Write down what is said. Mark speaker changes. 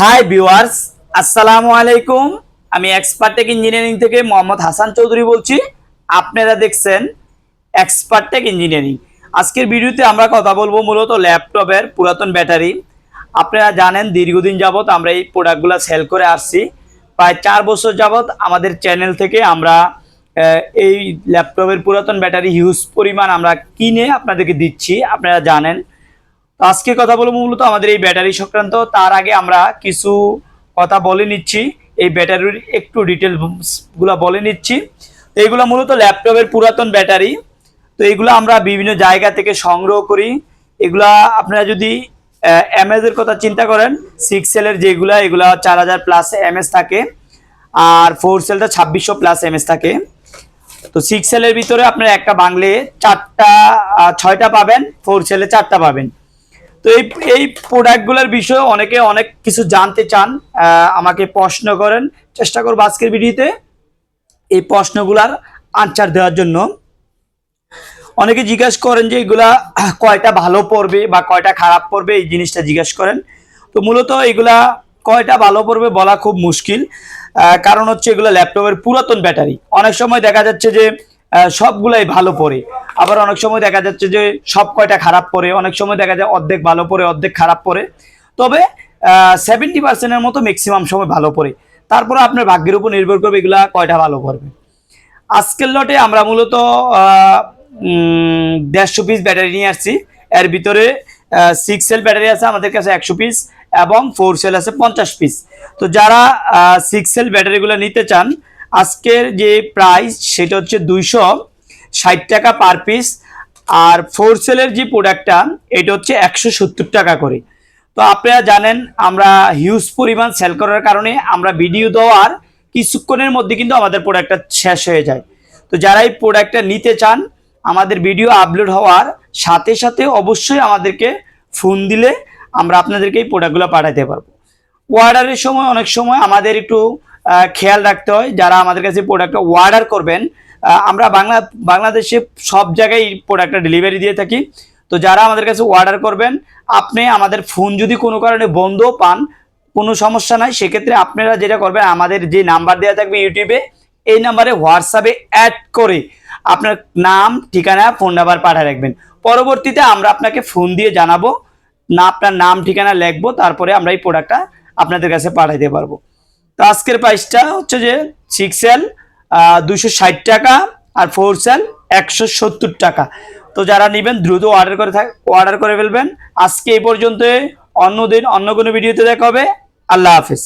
Speaker 1: Hi viewers আসসালামু আলাইকুম আমি এক্সপার্টেক ইঞ্জিনিয়ারিং থেকে মোহাম্মদ হাসান চৌধুরী বলছি। আপনারা দেখছেন এক্সপার্টেক ইঞ্জিনিয়ারিং আজকের ভিডিওতে আমরা কথা বলব মূলত ল্যাপটপের পুরাতন ব্যাটারি আপনারা জানেন দীর্ঘদিন যাবত আমরা এই প্রোডাক্টগুলো সেল করে আসছি। প্রায় চার বছর যাবত আমাদের চ্যানেল থেকে আমরা এই ল্যাপটপের পুরাতন ব্যাটারি হিউজ পরিমাণ আমরা কিনে আপনাদেরকে দিচ্ছি। আপনারা জানেন আজকে কথা বলব মূলত আমাদের এই ব্যাটারি সংক্রান্ত। তার আগে আমরা কিছু কথা বলে নিচ্ছি। এই ব্যাটারির একটু ডিটেলগুলা বলে নিচ্ছি। তো এইগুলো মূলত ল্যাপটপের পুরাতন ব্যাটারি। তো এগুলো আমরা বিভিন্ন জায়গা থেকে সংগ্রহ করি। এগুলা আপনারা যদি এমএস এর কথা চিন্তা করেন সিক্স সেলের যেগুলা, এগুলা চার হাজার প্লাস এমএস থাকে। আর ফোর সেলটা ছাব্বিশশো প্লাস এমএস থাকে। তো সিক্স সেলের ভিতরে আপনারা একটা বাংলে চারটা ছয়টা পাবেন ফোর সেলে চারটা পাবেন। তো এই এই প্রোডাক্টগুলোর বিষয়ে অনেকে অনেক কিছু জানতে চান আমাকে প্রশ্ন করেন। চেষ্টা করব আজকের ভিডিওতে এই প্রশ্নগুলার আনসার দেওয়ার জন্য। অনেকে জিজ্ঞেস করেন যে এগুলা কয়টা ভালো পড়বে বা কয়টা খারাপ পড়বে, এই জিনিসটা জিজ্ঞেস করেন। তো মূলত এগুলা কয়টা ভালো পড়বে বলা খুব মুশকিল কারণ হচ্ছে এগুলো ল্যাপটপের পুরাতন ব্যাটারি। অনেক সময় দেখা যাচ্ছে যে সবগুলাই ভালো পড়ে। আবার অনেক সময় দেখা যাচ্ছে যে সব কয়টা খারাপ পড়ে, অনেক সময় দেখা যায় অর্ধেক ভালো পড়ে, অর্ধেক খারাপ পড়ে। তবে সেভেন্টি পার্সেন্টের মতো ম্যাক্সিমাম সময় ভালো পড়ে। তারপরে আপনার ভাগ্যের উপর নির্ভর করবে এগুলা কয়টা ভালো পড়বে। আজকের লটে আমরা মূলত দেড়শো পিস ব্যাটারি নিয়ে আসছি। এর ভিতরে সিক্স সেল ব্যাটারি আছে আমাদের কাছে একশো পিস এবং ফোর সেল আছে পঞ্চাশ পিস তো যারা সিক্স সেল ব্যাটারিগুলো নিতে চান, আজকের যে প্রাইস সেটা হচ্ছে দুইশো ষাট টাকা পার পিস আর ফোর সেলের যে প্রোডাক্টটা এটা হচ্ছে একশো সত্তর টাকা করে। তো আপনারা জানেন, আমরা হিউজ পরিমাণ সেল করার কারণে আমরা ভিডিও দেওয়ার কিছুক্ষণের মধ্যে কিন্তু আমাদের প্রোডাক্টটা শেষ হয়ে যায়। তো যারা এই প্রোডাক্টটা নিতে চান, আমাদের ভিডিও আপলোড হওয়ার সাথে সাথে অবশ্যই আমাদেরকে ফোন দিলে আমরা আপনাদেরকে এই প্রোডাক্টগুলো পাঠাতে পারব। অর্ডারের সময় অনেক সময় আমাদের একটু খেয়াল রাখতে হয়, যারা আমাদের কাছে প্রোডাক্টটা অর্ডার করবেন আমরা বাংলা, বাংলাদেশে সব জায়গায় প্রোডাক্টটা ডেলিভারি দিয়ে থাকি। তো যারা আমাদের কাছে অর্ডার করবেন, আপনি আমাদের ফোন যদি কোনো কারণে বন্ধও পান, কোনো সমস্যা নাই, সেক্ষেত্রে আপনারা যেটা করবেন, আমাদের যে নাম্বার দেওয়া থাকবে ইউটিউবে এই নাম্বারে হোয়াটসঅ্যাপে অ্যাড করে আপনার নাম, ঠিকানা ফোন নাম্বার পাঠিয়ে রাখবেন। পরবর্তীতে আমরা আপনাকে ফোন দিয়ে জানাব, না আপনার নাম, ঠিকানা লিখব, তারপরে আমরা এই প্রোডাক্টটা আপনাদের কাছে পাঠাইতে পারব। তো আজকের প্রাইসটা হচ্ছে যে সিক্স সেল দুশো ষাট টাকা আর ফোর সেল একশো সত্তর টাকা। তো যারা নেবেন, দ্রুত অর্ডার করে থাক অর্ডার করে ফেলবেন। আজকে এই পর্যন্ত অন্য দিন অন্য কোনো ভিডিওতে দেখা হবে। আল্লাহ হাফিজ।